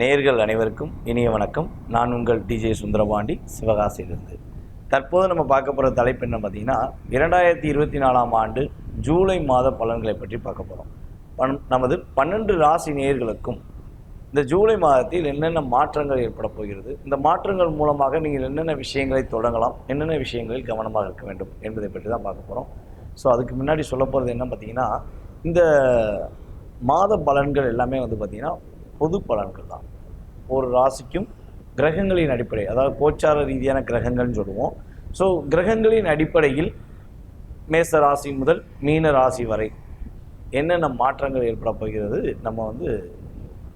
நேர்கள் அனைவருக்கும் இனிய வணக்கம். நான் உங்கள் டிஜே சுந்தரபாண்டி சிவகாசியிலிருந்து. தற்போது நம்ம பார்க்க போகிற தலைப்பு என்ன பார்த்தீங்கன்னா இரண்டாயிரத்தி இருபத்தி நாலாம் ஆண்டு ஜூலை மாத பலன்களை பற்றி பார்க்க போகிறோம் பன் நமது பன்னெண்டு ராசி நேயர்களுக்கும் இந்த ஜூலை மாதத்தில் என்னென்ன மாற்றங்கள் ஏற்பட போகிறது இந்த மாற்றங்கள் மூலமாக நீங்கள் என்னென்ன விஷயங்களை தொடங்கலாம் என்னென்ன விஷயங்களில் கவனமாக இருக்க வேண்டும் என்பதை பற்றி தான் பார்க்க போகிறோம் ஸோ அதுக்கு முன்னாடி சொல்ல போகிறது என்ன பார்த்தீங்கன்னா இந்த மாத பலன்கள் எல்லாமே வந்து பார்த்திங்கன்னா பொது பலன்கள் தான். ஒரு ராசிக்கும் கிரகங்களின் அடிப்படை அதாவது கோச்சார ரீதியான கிரகங்கள்னு சொல்லுவோம். ஸோ கிரகங்களின் அடிப்படையில் மேச ராசி முதல் மீன ராசி வரை என்னென்ன மாற்றங்கள் ஏற்பட போகிறது நம்ம வந்து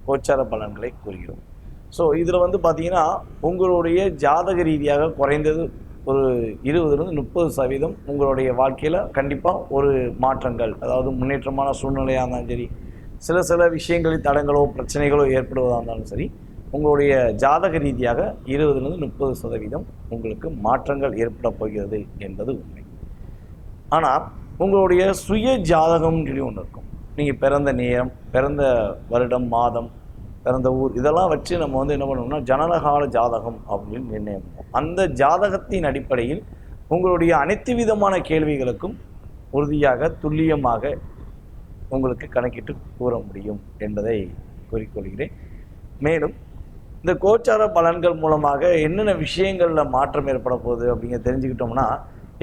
கோச்சார பலன்களை கூறுகிறோம். ஸோ இதில் வந்து பார்த்தீங்கன்னா உங்களுடைய ஜாதக ரீதியாக குறைந்தது ஒரு இருபதுலேருந்து முப்பது சதவீதம் உங்களுடைய வாழ்க்கையில் கண்டிப்பாக ஒரு மாற்றங்கள் அதாவது முன்னேற்றமான சூழ்நிலையாக இருந்தாலும் சரி சில சில விஷயங்களில் தடங்களோ பிரச்சனைகளோ ஏற்படுவதாக இருந்தாலும் சரி உங்களுடைய ஜாதக ரீதியாக இருபதுலேருந்து முப்பது சதவீதம் உங்களுக்கு மாற்றங்கள் ஏற்பட போகிறது என்பது உண்மை. ஆனால் உங்களுடைய சுய ஜாதகம்னு சொல்லி ஒன்று இருக்கும். நீங்கள் பிறந்த நேரம் பிறந்த வருடம் மாதம் பிறந்த ஊர் இதெல்லாம் வச்சு நம்ம வந்து என்ன பண்ணோம்னா ஜனனகால ஜாதகம் அப்படின்னு நிர்ணயம் பண்ணுவோம். அந்த ஜாதகத்தின் அடிப்படையில் உங்களுடைய அனைத்து விதமான கேள்விகளுக்கும் உறுதியாக துல்லியமாக உங்களுக்கு கணக்கிட்டு கூற முடியும் என்பதை கூறிக்கொள்கிறேன். மேலும் இந்த கோச்சார பலன்கள் மூலமாக என்னென்ன விஷயங்களில் மாற்றம் ஏற்பட போகுது அப்படிங்க தெரிஞ்சுக்கிட்டோம்னா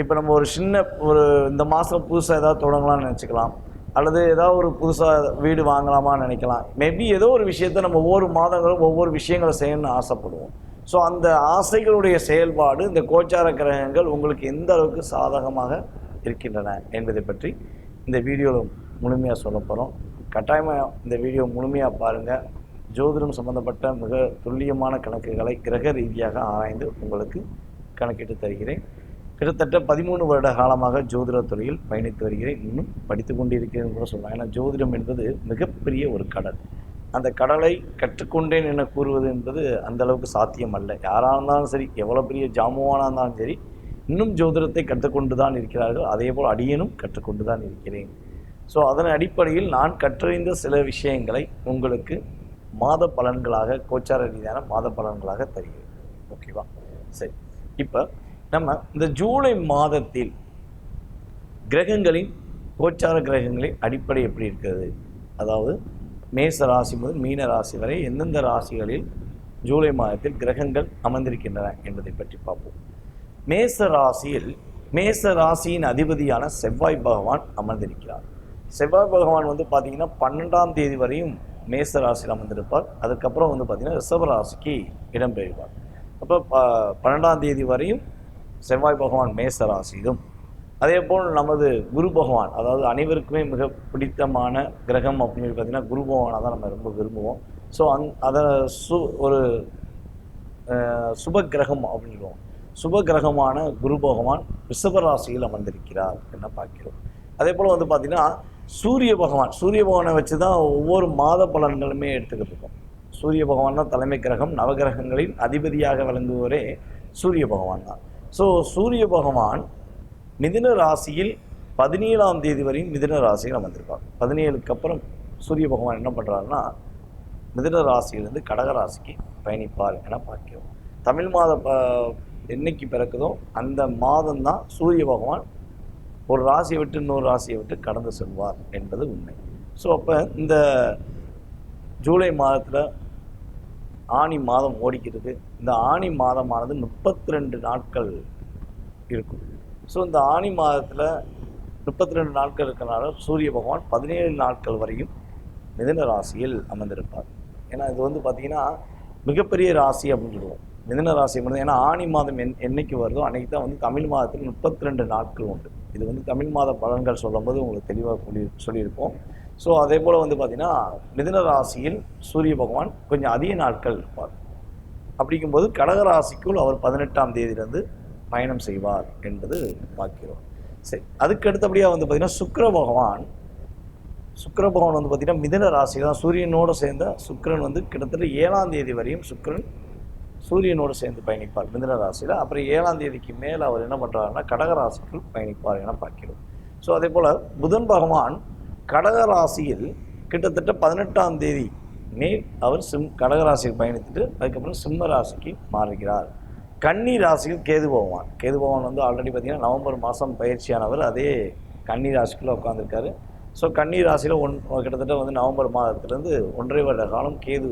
இப்போ நம்ம ஒரு சின்ன ஒரு இந்த மாதம் புதுசாக ஏதாவது தொடங்கலாம்னு நினச்சிக்கலாம். அல்லது ஏதாவது ஒரு புதுசாக வீடு வாங்கலாமான்னு நினைக்கலாம். மேபி ஏதோ ஒரு விஷயத்த நம்ம ஒவ்வொரு மாதங்களும் ஒவ்வொரு விஷயங்களை செய்யணும்னு ஆசைப்படுவோம். ஸோ அந்த ஆசைகளுடைய செயல்பாடு இந்த கோச்சார கிரகங்கள் உங்களுக்கு எந்த அளவுக்கு சாதகமாக இருக்கின்றன என்பதை பற்றி இந்த வீடியோவில் முழுமையாக சொல்ல போகிறோம் கட்டாயமாக இந்த வீடியோ முழுமையாக பாருங்கள் ஜோதிடம் சம்பந்தப்பட்ட மிக துல்லியமான கணக்குகளை கிரக ரீதியாக ஆராய்ந்து உங்களுக்கு கணக்கிட்டு தருகிறேன். கிட்டத்தட்ட பதிமூணு வருட காலமாக ஜோதிட துறையில் பயணித்து வருகிறேன். இன்னும் படித்து கொண்டிருக்கிறேன் கூட சொல்லலாம். ஏன்னா ஜோதிடம் என்பது மிகப்பெரிய ஒரு கடல். அந்த கடலை கற்றுக்கொண்டேன் என கூறுவது என்பது அந்த அளவுக்கு சாத்தியம் அல்ல யாராக இருந்தாலும் சரி எவ்வளோ பெரிய ஜாமுவானாக இருந்தாலும் சரி இன்னும் ஜோதிடத்தை கற்றுக்கொண்டு தான் இருக்கிறார்கள். அதே போல் அடியனும் கற்றுக்கொண்டு தான் இருக்கிறேன். ஸோ அதன் அடிப்படையில் நான் கற்றறிந்த சில விஷயங்களை உங்களுக்கு மாத பலன்களாக கோச்சார ரீதியான மாத பலன்களாக தருகிறேன். ஓகேவா சரி. இப்போ நம்ம இந்த ஜூலை மாதத்தில் கிரகங்களின் கோச்சார கிரகங்களின் அடிப்படை எப்படி இருக்கிறது? அதாவது மேச ராசி முதல் மீன ராசி வரை எந்தெந்த ராசிகளில் ஜூலை மாதத்தில் கிரகங்கள் அமர்ந்திருக்கின்றன என்பதை பற்றி பார்ப்போம். மேச ராசியில் மேச ராசியின் அதிபதியான செவ்வாய் பகவான் அமர்ந்திருக்கிறார். செவ்வாய் பகவான் வந்து பார்த்தீங்கன்னா பன்னெண்டாம் தேதி வரையும் மேச ராசியில் அமர்ந்திருப்பார். அதுக்கப்புறம் வந்து பார்த்தீங்கன்னா ரிஷப ராசிக்கு இடம்பெறுவார். அப்போ ப பன்னெண்டாம் தேதி வரையும் செவ்வாய் பகவான் மேச ராசியிலும். அதே போல் நமது குரு பகவான் அதாவது அனைவருக்குமே மிக பிடித்தமான கிரகம் அப்படின்னு பார்த்திங்கன்னா பார்த்தீங்கன்னா குரு பகவானை தான் நம்ம ரொம்ப விரும்புவோம். ஸோ அந் அதை சு ஒரு சுப கிரகம் அப்படின்னு சுப கிரகமான குரு பகவான் ரிஷப ராசியில் அமர்ந்திருக்கிறார் என்ன பார்க்கிறோம். அதே போல் வந்து பார்த்திங்கன்னா சூரிய பகவான் சூரிய பகவானை வச்சு தான் ஒவ்வொரு மாத பலன்களுமே எடுத்துக்கிட்டு இருக்கோம் சூரிய பகவான் தான் தலைமை கிரகம் நவகிரகங்களின் அதிபதியாக விளங்குவரே சூரிய பகவான் தான். ஸோ சூரிய பகவான் மிதின ராசியில் பதினேழாம் தேதி வரையும் மிதின ராசியில் அமர்ந்திருப்பார் பதினேழுக்கு அப்புறம் சூரிய பகவான் என்ன பண்ணுறாருன்னா மிதின ராசியிலிருந்து கடக ராசிக்கு பயணிப்பார் என பார்க்கிறோம். தமிழ் மாத ப- என்னைக்கு பிறக்குதோ அந்த மாதம்தான் சூரிய பகவான் ஒரு ராசியை விட்டு இன்னொரு ராசியை விட்டு கடந்து செல்வார் என்பது உண்மை. ஸோ அப்போ இந்த ஜூலை மாதத்தில் ஆணி மாதம் ஓடிக்கிறது இந்த ஆணி மாதமானது முப்பத்தி ரெண்டு நாட்கள் இருக்கும். ஸோ இந்த ஆணி மாதத்தில் முப்பத்தி ரெண்டு நாட்கள் இருக்கிறனால சூரிய பகவான் பதினேழு நாட்கள் வரையும் மிதன ராசியில் அமர்ந்திருப்பார். ஏன்னா இது வந்து பார்த்திங்கன்னா மிகப்பெரிய ராசி அப்படின்னு சொல்லுவோம். மிதன ராசி மட்டும் ஏன்னா ஆணி மாதம் என் என்னைக்கு வருதோ அன்னைக்கு தான் வந்து தமிழ் மாதத்தில் முப்பத்தி ரெண்டு நாட்கள் உண்டு. இது வந்து தமிழ் மாத பலன்கள் சொல்லும்போது உங்களுக்கு தெளிவாக சொல்லி சொல்லியிருப்போம். ஸோ அதே போல் வந்து பார்த்திங்கன்னா மிதன ராசியில் சூரிய பகவான் கொஞ்சம் அதிக நாட்கள் இருப்பார். அப்படிங்கும்போது கடக ராசிக்குள் அவர் பதினெட்டாம் தேதியிலிருந்து பயணம் செய்வார் என்பது பார்க்கிறோம். சரி அதுக்கு அடுத்தபடியாக வந்து பார்த்திங்கன்னா சுக்கர பகவான் சுக்கர பகவான் வந்து பார்த்திங்கன்னா மிதன ராசி தான் சூரியனோடு சேர்ந்த சுக்கரன் வந்து கிட்டத்தட்ட ஏழாம் தேதி வரையும் சுக்கிரன் சூரியனோடு சேர்ந்து பயணிப்பார் மிதன ராசியில். அப்புறம் ஏழாம் தேதிக்கு மேலே அவர் என்ன பண்ணுறாருன்னா கடகராசிக்குள் பயணிப்பார் என பார்க்கிறோம். ஸோ அதே போல் புதன் பகவான் கடகராசியில் கிட்டத்தட்ட பதினெட்டாம் தேதி மே அவர் சிம் கடகராசியில் பயணித்துட்டு அதுக்கப்புறம் சிம்ம ராசிக்கு மாறுகிறார். கன்னி ராசியில் கேது பகவான். கேது பகவான் வந்து ஆல்ரெடி பார்த்திங்கன்னா நவம்பர் மாதம் பயிற்சியானவர். அதே கன்னி ராசிக்குள்ளே உட்காந்துருக்காரு ஸோ கன்னி ராசியில் ஒன் கிட்டத்தட்ட வந்து நவம்பர் மாதத்துலேருந்து ஒன்றரை வருட காலம் கேது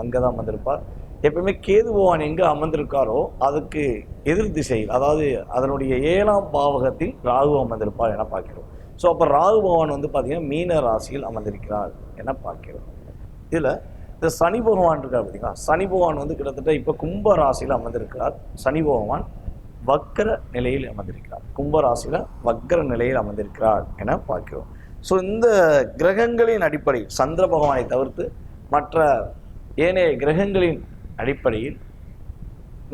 அங்கே தான் வந்திருப்பார். எப்பவுமே கேது பகவான் எங்கே அமர்ந்திருக்காரோ அதுக்கு எதிர் திசையில் அதாவது அதனுடைய ஏழாம் பாவகத்தில் ராகு அமர்ந்திருப்பார் என பார்க்கிறோம். ஸோ அப்போ ராகு பகவான் வந்து பார்த்தீங்கன்னா மீன ராசியில் அமர்ந்திருக்கிறார் என பார்க்கிறோம். இதில் இந்த சனி பகவான் இருக்கார் பார்த்தீங்களா சனி பகவான் வந்து கிட்டத்தட்ட இப்போ கும்ப ராசியில் அமர்ந்திருக்கிறார். சனி பகவான் வக்கர நிலையில் அமர்ந்திருக்கிறார். கும்ப ராசியில் வக்கர நிலையில் அமர்ந்திருக்கிறார் என பார்க்கிறோம். ஸோ இந்த கிரகங்களின் அடிப்படையில் சந்திர பகவானை தவிர்த்து மற்ற ஏனைய கிரகங்களின் அடிப்படையில்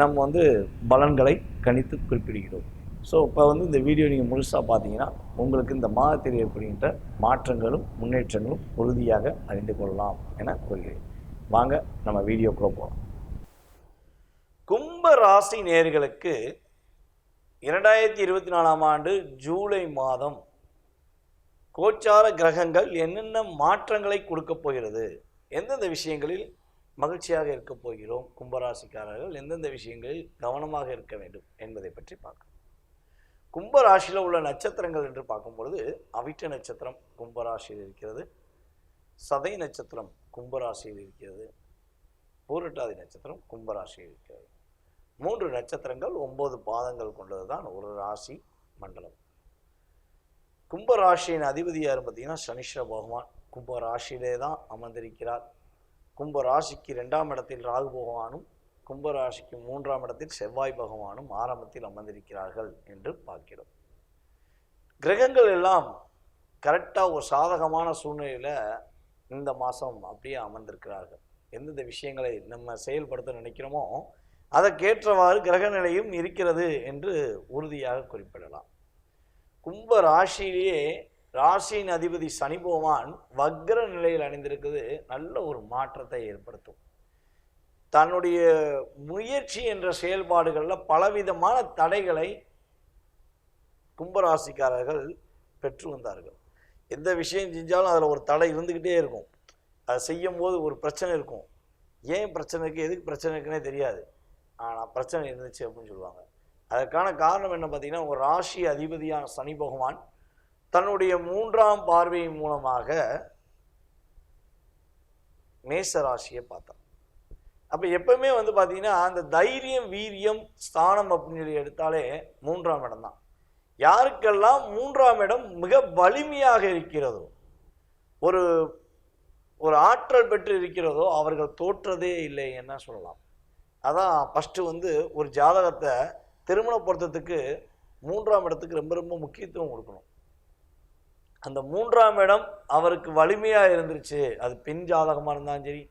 நம்ம வந்து பலன்களை கணித்து குறிப்பிடுகிறோம். ஸோ இப்போ வந்து இந்த வீடியோ நீங்கள் முழுசாக பார்த்தீங்கன்னா உங்களுக்கு இந்த மாதத்தில் ஏற்படுகின்ற மாற்றங்களும் முன்னேற்றங்களும் உறுதியாக அறிந்து கொள்ளலாம் என கூறுகிறேன். வாங்க நம்ம வீடியோக்குள்ளே போகலாம் கும்ப ராசி நேர்களுக்கு இரண்டாயிரத்தி இருபத்தி நாலாம் ஆண்டு ஜூலை மாதம் கோச்சார கிரகங்கள் என்னென்ன மாற்றங்களை கொடுக்கப் போகிறது? எந்தெந்த விஷயங்களில் மகிழ்ச்சியாக இருக்க போகிறோம் கும்பராசிக்காரர்கள். எந்தெந்த விஷயங்களில் கவனமாக இருக்க வேண்டும் என்பதை பற்றி பார்க்கலாம். கும்பராசியில் உள்ள நட்சத்திரங்கள் என்று பார்க்கும்பொழுது அவிட்ட நட்சத்திரம் கும்பராசியில் இருக்கிறது. சதை நட்சத்திரம் கும்பராசியில் இருக்கிறது. பூரட்டாதி நட்சத்திரம் கும்பராசியில் இருக்கிறது. மூன்று நட்சத்திரங்கள் ஒன்பது பாதங்கள் கொண்டது தான் ஒரு ராசி மண்டலம். கும்பராசியின் அதிபதி யார் பார்த்தீங்கன்னா சனீஸ்வர பகவான் கும்பராசியிலே தான் அமர்ந்திருக்கிறார். கும்ப ராசிக்கு ரெண்டாம் இடத்தில் ராகு பகவானும் கும்ப ராசிக்கு மூன்றாம் இடத்தில் செவ்வாய் பகவானும் ஆரம்பத்தில் அமர்ந்திருக்கிறார்கள் என்று பார்க்கிறோம். கிரகங்கள் எல்லாம் கரெக்டாக ஒரு சாதகமான சூழ்நிலையில் இந்த மாதம் அப்படியே அமர்ந்திருக்கிறார்கள். எந்தெந்த விஷயங்களை நம்ம செயல்படுத்த நினைக்கிறோமோ அதற்கேற்றவாறு கிரக நிலையும் இருக்கிறது என்று உறுதியாக குறிப்பிடலாம். கும்ப ராசியிலேயே ராசியின் அதிபதி சனி பகவான் வக்ர நிலையில் அணிந்திருக்கிறது. நல்ல ஒரு மாற்றத்தை ஏற்படுத்தும். தன்னுடைய முயற்சி என்ற செயல்பாடுகளில் பலவிதமான தடைகளை கும்பராசிக்காரர்கள் பெற்று வந்தார்கள். எந்த விஷயம் செஞ்சாலும் அதில் ஒரு தடை இருந்துக்கிட்டே இருக்கும். அதை செய்யும் போது ஒரு பிரச்சனை இருக்கும். ஏன் பிரச்சனைக்கு எதுக்கு பிரச்சனை இருக்குன்னே தெரியாது. ஆனால் பிரச்சனை இருந்துச்சு அப்படின்னு சொல்லுவாங்க. அதற்கான காரணம் என்ன பார்த்தீங்கன்னா ஒரு ராசி அதிபதியான சனி பகவான் தன்னுடைய மூன்றாம் பார்வையின் மூலமாக மேச ராசியை பார்த்தான். அப்போ எப்பவுமே வந்து பார்த்தீங்கன்னா அந்த தைரியம் வீரியம் ஸ்தானம் அப்படின்னு சொல்லி எடுத்தாலே மூன்றாம் இடம் தான். யாருக்கெல்லாம் மூன்றாம் இடம் மிக வலிமையாக இருக்கிறதோ ஒரு ஒரு ஆற்றல் பெற்று இருக்கிறதோ அவர்கள் தோற்றதே இல்லை என்ன சொல்லலாம். அதான் ஃபஸ்ட்டு வந்து ஒரு ஜாதகத்தை திருமண பொருத்தத்துக்கு மூன்றாம் இடத்துக்கு ரொம்ப ரொம்ப முக்கியத்துவம் கொடுக்கணும். அந்த மூன்றாம் இடம் அவருக்கு வலிமையாக இருந்துருச்சு. அது பெண் ஜாதகமாக இருந்தாலும் சரி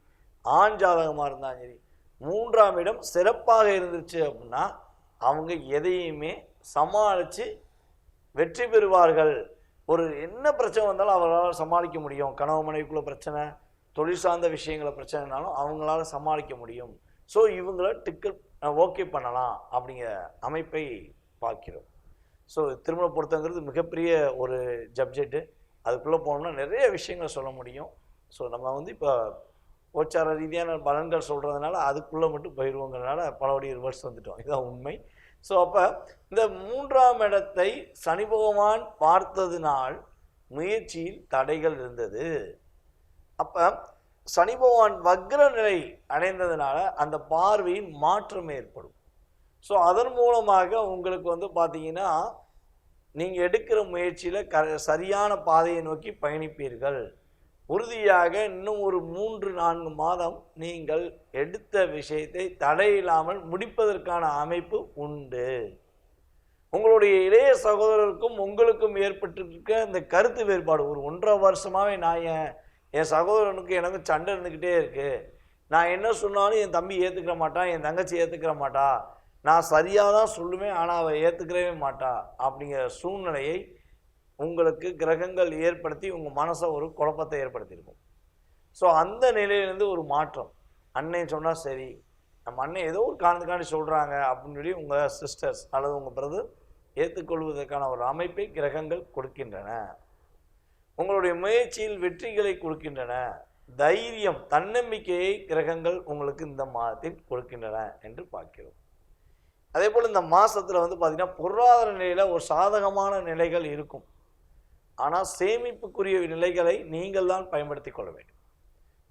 ஆண் ஜாதகமாக இருந்தாலும் சரி மூன்றாம் இடம் சிறப்பாக இருந்துச்சு அப்படின்னா அவங்க எதையுமே சமாளித்து வெற்றி பெறுவார்கள். ஒரு என்ன பிரச்சனை வந்தாலும் அவர்களால் சமாளிக்க முடியும். கனவு மனைவிக்குள்ள பிரச்சனை தொழில் சார்ந்த விஷயங்களை பிரச்சனைனாலும் அவங்களால சமாளிக்க முடியும். ஸோ இவங்கள டிக்கெட் ஓகே பண்ணலாம் அப்படிங்கிற அமைப்பை பார்க்கிறோம். ஸோ திருமண பொருத்தங்கிறது மிகப்பெரிய ஒரு சப்ஜெக்ட்டு அதுக்குள்ளே போனோம்னா நிறைய விஷயங்கள் சொல்ல முடியும். ஸோ நம்ம வந்து இப்போ கோச்சார ரீதியான பலன்கள் சொல்கிறதுனால அதுக்குள்ளே மட்டும் போயிடுவோங்கிறனால பலபடி ரிவர்ஸ் வந்துட்டோம். இதுதான் உண்மை. ஸோ அப்போ இந்த மூன்றாம் இடத்தை சனி பகவான் பார்த்ததினால் முயற்சியில் தடைகள் இருந்தது. அப்போ சனி பகவான் வக்ர நிலை அடைந்ததுனால அந்த பார்வையின் மாற்றம் ஏற்படும். ஸோ அதன் மூலமாக உங்களுக்கு வந்து பார்த்தீங்கன்னா நீங்கள் எடுக்கிற முயற்சியில் க சரியான பாதையை நோக்கி பயணிப்பீர்கள். உறுதியாக இன்னும் ஒரு மூன்று நான்கு மாதம் நீங்கள் எடுத்த விஷயத்தை தடையில்லாமல் முடிப்பதற்கான அமைப்பு உண்டு. உங்களுடைய இளைய சகோதரருக்கும் உங்களுக்கும் ஏற்பட்டிருக்க இந்த கருத்து வேறுபாடு. ஒரு ஒன்றரை வருஷமாகவே நான் என் என் சகோதரனுக்கு எனக்கும் சண்டை இருந்துக்கிட்டே இருக்குது நான் என்ன சொன்னாலும் என் தம்பி ஏற்றுக்கிற மாட்டான் என் தங்கச்சி ஏற்றுக்கிற மாட்டா. நான் சரியாக தான் சொல்லுவேன் ஆனால் அவள் ஏற்றுக்கிறவே மாட்டா அப்படிங்கிற சூழ்நிலையை உங்களுக்கு கிரகங்கள் ஏற்படுத்தி உங்கள் மனசை ஒரு குழப்பத்தை ஏற்படுத்தியிருக்கும். ஸோ அந்த நிலையிலேருந்து ஒரு மாற்றம். அண்ணன் சொன்னால் சரி நம்ம அண்ணன் ஏதோ ஒரு காரணத்துக்காண்டி சொல்கிறாங்க அப்படின்னு சொல்லி உங்கள் சிஸ்டர்ஸ் அல்லது உங்கள் பிரதர் ஏற்றுக்கொள்வதற்கான ஒரு அமைப்பை கிரகங்கள் கொடுக்கின்றன. உங்களுடைய முயற்சியில் வெற்றிகளை கொடுக்கின்றன. தைரியம் தன்னம்பிக்கையை கிரகங்கள் உங்களுக்கு இந்த மாதத்தில் கொடுக்கின்றன என்று பார்க்கிறோம். அதே போல் இந்த மாதத்தில் வந்து பார்த்திங்கன்னா பொருளாதார நிலையில் ஒரு சாதகமான நிலைகள் இருக்கும். ஆனால் சேமிப்புக்குரிய நிலைகளை நீங்கள் தான் பயன்படுத்தி கொள்ள வேண்டும்.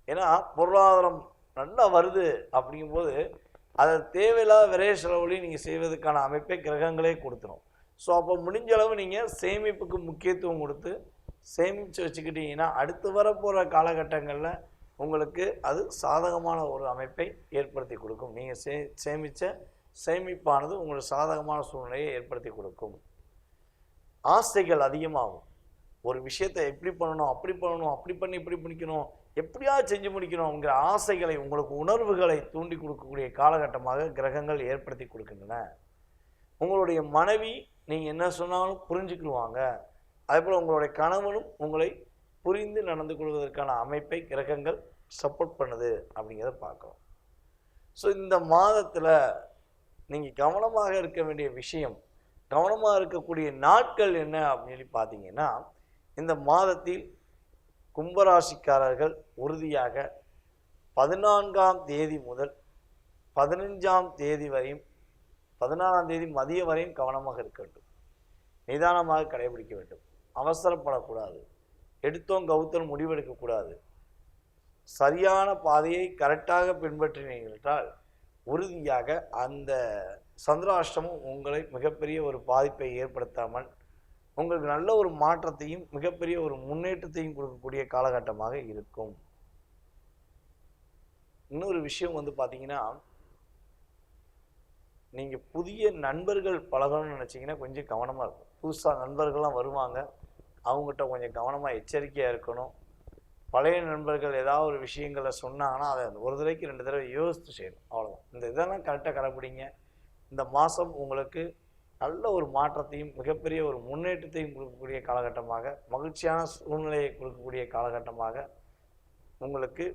ஏன்னா பொருளாதாரம் நல்லா வருது அப்படிங்கும்போது அதை தேவையில்லாத விரைய செலவுலையும் நீங்கள் செய்வதற்கான அமைப்பை கிரகங்களே கொடுத்துரும். ஸோ அப்போ முடிஞ்ச அளவு நீங்கள் சேமிப்புக்கு முக்கியத்துவம் கொடுத்து சேமித்து வச்சுக்கிட்டீங்கன்னா அடுத்து வரப்போகிற காலகட்டங்களில் உங்களுக்கு அது சாதகமான ஒரு அமைப்பை ஏற்படுத்தி கொடுக்கும். நீங்கள் சே சேமித்த சேமிப்பானது உங்களுக்கு சாதகமான சூழ்நிலையை ஏற்படுத்தி கொடுக்கும். ஆசைகள் அதிகமாகும். ஒரு விஷயத்தை எப்படி பண்ணணும் அப்படி பண்ணணும் அப்படி பண்ணி இப்படி பிடிக்கணும் எப்படியாவது செஞ்சு முடிக்கணுங்கிற ஆசைகளை உங்களுக்கு உணர்வுகளை தூண்டி கொடுக்கக்கூடிய காலகட்டமாக கிரகங்கள் ஏற்படுத்தி கொடுக்கின்றன. உங்களுடைய மனைவி நீங்கள் என்ன சொன்னாலும் புரிஞ்சுக்கிடுவாங்க. அதேபோல் உங்களுடைய கணவனும் உங்களை புரிந்து நடந்து கொள்வதற்கான அமைப்பை கிரகங்கள் சப்போர்ட் பண்ணுது அப்படிங்கிறத பார்க்குறோம். ஸோ இந்த மாதத்தில் நீங்கள் கவனமாக இருக்க வேண்டிய விஷயம் கவனமாக இருக்கக்கூடிய நாட்கள் என்ன அப்படின்னு சொல்லி பார்த்தீங்கன்னா இந்த மாதத்தில் கும்பராசிக்காரர்கள் உறுதியாக பதினான்காம் தேதி முதல் பதினஞ்சாம் தேதி வரையும் பதினாறாம் தேதி மதிய வரையும் கவனமாக இருக்க வேண்டும். நிதானமாக கடைபிடிக்க வேண்டும். அவசரப்படக்கூடாது. எடுத்தோம் கவுத்தல் முடிவெடுக்கக்கூடாது. சரியான பாதையை கரெக்டாக பின்பற்றினீர்கள் என்றால் உறுதியாக அந்த சந்திராஷ்டமும் உங்களை மிகப்பெரிய ஒரு பாதிப்பை ஏற்படுத்தாமல் உங்களுக்கு நல்ல ஒரு மாற்றத்தையும் மிகப்பெரிய ஒரு முன்னேற்றத்தையும் கொடுக்கக்கூடிய காலகட்டமாக இருக்கும். இன்னொரு விஷயம் வந்து பார்த்தீங்கன்னா நீங்கள் புதிய நண்பர்கள் பழகணும்னு நினச்சிங்கன்னா கொஞ்சம் கவனமாக இருக்கும். புதுசாக நண்பர்கள்லாம் வருவாங்க. அவங்ககிட்ட கொஞ்சம் கவனமாக எச்சரிக்கையாக இருக்கணும். பழைய நண்பர்கள் ஏதாவது ஒரு விஷயங்களை சொன்னாங்கன்னா அதை ஒரு தடவைக்கு ரெண்டு தடவை யோசித்து செய்யணும். அவ்வளோதான் இந்த இதெல்லாம் கரெக்டாக கடைப்பிடிங்க. இந்த மாதம் உங்களுக்கு நல்ல ஒரு மாற்றத்தையும் மிகப்பெரிய ஒரு முன்னேற்றத்தையும் கொடுக்கக்கூடிய காலகட்டமாக மகிழ்ச்சியான சூழ்நிலையை கொடுக்கக்கூடிய காலகட்டமாக உங்களுக்கு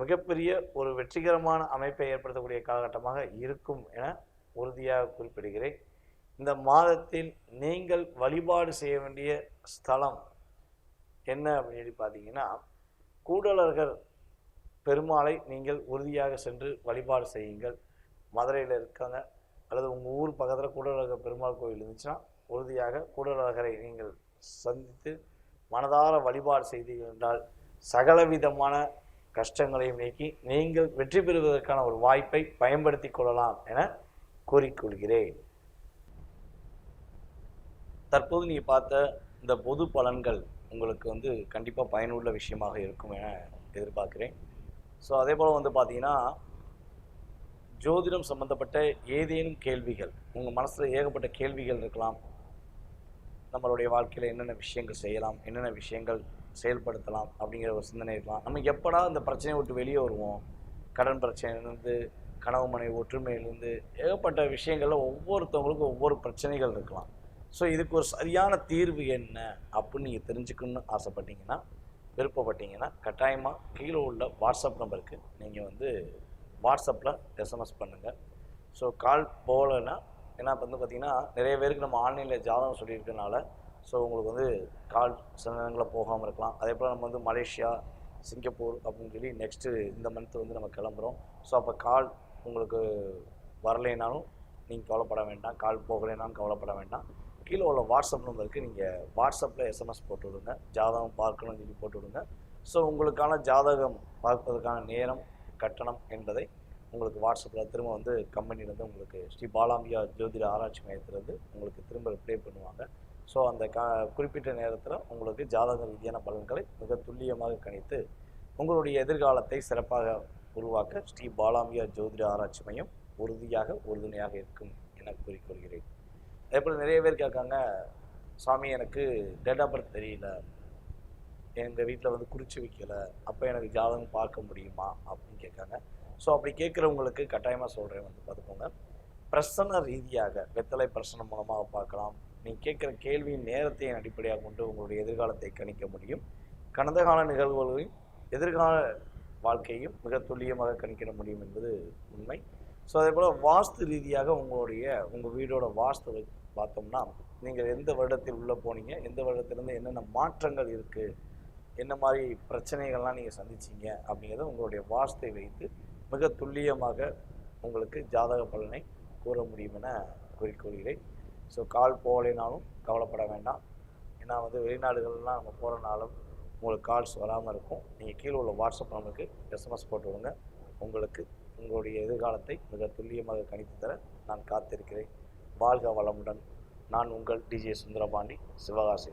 மிகப்பெரிய ஒரு வெற்றிகரமான அமைப்பை ஏற்படுத்தக்கூடிய காலகட்டமாக இருக்கும் என உறுதியாக குறிப்பிடுகிறேன். இந்த மாதத்தில் நீங்கள் வழிபாடு செய்ய வேண்டிய ஸ்தலம் என்ன அப்படின்னு சொல்லி பார்த்தீங்கன்னா கூடலர்கள் பெருமாளை நீங்கள் உறுதியாக சென்று வழிபாடு செய்யுங்கள். மதுரையில் இருக்காங்க. அல்லது உங்கள் ஊர் பக்கத்தில் கூடலக பெருமாள் கோயில் இருந்துச்சுன்னா உறுதியாக கூடலகரை நீங்கள் சந்தித்து மனதார வழிபாடு செய்தீர்கள் என்றால் சகலவிதமான கஷ்டங்களையும் நீக்கி நீங்கள் வெற்றி பெறுவதற்கான ஒரு வாய்ப்பை பயன்படுத்தி கொள்ளலாம் என கூறிக்கொள்கிறேன். தற்போது நீ பார்த்த இந்த பொது பலன்கள் உங்களுக்கு வந்து கண்டிப்பாக பயனுள்ள விஷயமாக இருக்கும் என எதிர்பார்க்கிறேன். ஸோ அதே போல் வந்து பார்த்தீங்கன்னா ஜோதிடம் சம்மந்தப்பட்ட ஏதேனும் கேள்விகள் உங்கள் மனசில் ஏகப்பட்ட கேள்விகள் இருக்கலாம். நம்மளுடைய வாழ்க்கையில் என்னென்ன விஷயங்கள் செய்யலாம் என்னென்ன விஷயங்கள் செயல்படுத்தலாம் அப்படிங்கிற ஒரு சிந்தனை இருக்கலாம். நம்ம எப்படா இந்த பிரச்சனையை விட்டு வெளியே வருவோம்? கடன் பிரச்சனையிலேருந்து கனவு மனைவி ஒற்றுமையிலேருந்து ஏகப்பட்ட விஷயங்களில் ஒவ்வொருத்தவங்களுக்கும் ஒவ்வொரு பிரச்சனைகள் இருக்கலாம். ஸோ இதுக்கு ஒரு சரியான தீர்வு என்ன அப்படின்னு நீங்கள் தெரிஞ்சுக்கணும்னு ஆசைப்பட்டீங்கன்னா விருப்பப்பட்டீங்கன்னா கட்டாயமாக கீழே உள்ள வாட்ஸ்அப் நம்பருக்கு நீங்கள் வந்து வாட்ஸ்அப்பில் எஸ்எம்எஸ் பண்ணுங்கள் ஸோ கால் போகலைன்னா ஏன்னா இப்போ வந்து பார்த்திங்கன்னா நிறைய பேருக்கு நம்ம ஆன்லைனில் ஜாதகம் சொல்லியிருக்கனால ஸோ உங்களுக்கு வந்து கால் சில நேரங்களில் போகாமல் இருக்கலாம். அதே போல் நம்ம வந்து மலேசியா சிங்கப்பூர் அப்படின்னு சொல்லி நெக்ஸ்ட்டு இந்த மந்த் வந்து நம்ம கிளம்புறோம். ஸோ அப்போ கால் உங்களுக்கு வரலைனாலும் நீங்கள் கவலைப்பட வேண்டாம். கால் போகலைனாலும் கவலைப்பட வேண்டாம். கீழே உள்ள வாட்ஸ்அப் நம்பருக்கு நீங்கள் வாட்ஸ்அப்பில் எஸ்எம்எஸ் போட்டு விடுங்க. ஜாதகம் பார்க்கணும்னு சொல்லி போட்டு விடுங்க. ஸோ உங்களுக்கான ஜாதகம் பார்ப்பதற்கான நேரம் கட்டணம் என்பதை உங்களுக்கு வாட்ஸ்அப்பில் திரும்ப வந்து கம்பெனிலேருந்து உங்களுக்கு ஸ்ரீ பாலாம்பியா ஜோதிட ஆராய்ச்சி மையத்திலேருந்து உங்களுக்கு திரும்ப ரிப்ளை பண்ணுவாங்க. ஸோ அந்த க குறிப்பிட்ட நேரத்தில் உங்களுக்கு ஜாதக ரீதியான பலன்களை மிக துல்லியமாக கணித்து உங்களுடைய எதிர்காலத்தை சிறப்பாக உருவாக்க ஸ்ரீ பாலாம்பியா ஜோதிட ஆராய்ச்சி மையம் உறுதியாக உறுதுணையாக இருக்கும் என கூறிக்கொள்கிறேன். அதே போல் நிறைய பேர் கேட்காங்க சாமி எனக்கு டேட் ஆஃப் பர்த் தெரியல. எங்கள் வீட்டில் வந்து குறித்து வைக்கல. அப்போ எனக்கு ஜாதகம் பார்க்க முடியுமா? அப்படின்னு கேட்காங்க. ஸோ அப்படி கேட்குறவங்களுக்கு கட்டாயமாக சொல்கிறேன் வந்து பார்த்துக்கோங்க. பிரசன ரீதியாக வெத்தலை பிரசனம் மூலமாக பார்க்கலாம். நீங்கள் கேட்குற கேள்வியின் நேரத்தையும் அடிப்படையாக கொண்டு உங்களுடைய எதிர்காலத்தை கணிக்க முடியும். கடந்த கால நிகழ்வுகளையும் எதிர்கால வாழ்க்கையும் மிக துல்லியமாக கணிக்கிட முடியும் என்பது உண்மை. ஸோ அதே போல் வாஸ்து ரீதியாக உங்களுடைய உங்கள் வீடோட வாஸ்து பார்த்தோம்னா நீங்கள் எந்த வருடத்தில் உள்ளே போனீங்க? எந்த வருடத்திலேருந்து என்னென்ன மாற்றங்கள் இருக்குது என்ன மாதிரி பிரச்சனைகள்லாம் நீங்கள் சந்திச்சீங்க? அப்படிங்கிறத உங்களுடைய வாசத்தை வைத்து மிக துல்லியமாக உங்களுக்கு ஜாதக பலனை கூற முடியும் என குறிக்கொள்கிறேன். ஸோ கால் போகலைனாலும் கவலைப்பட வேண்டாம். ஏன்னா வந்து வெளிநாடுகள்லாம் நம்ம போகிறனாலும் உங்களுக்கு கால்ஸ் வராமல் இருக்கும். நீங்கள் கீழே உள்ள வாட்ஸ்அப் நம்பருக்கு எஸ்எம்எஸ் போட்டு விடுங்க உங்களுக்கு உங்களுடைய எதிர்காலத்தை மிக துல்லியமாக கணித்து தர நான் காத்திருக்கிறேன். வாழ்க வளமுடன். நான் உங்கள் டிஜே சுந்தரபாண்டி சிவகாசி.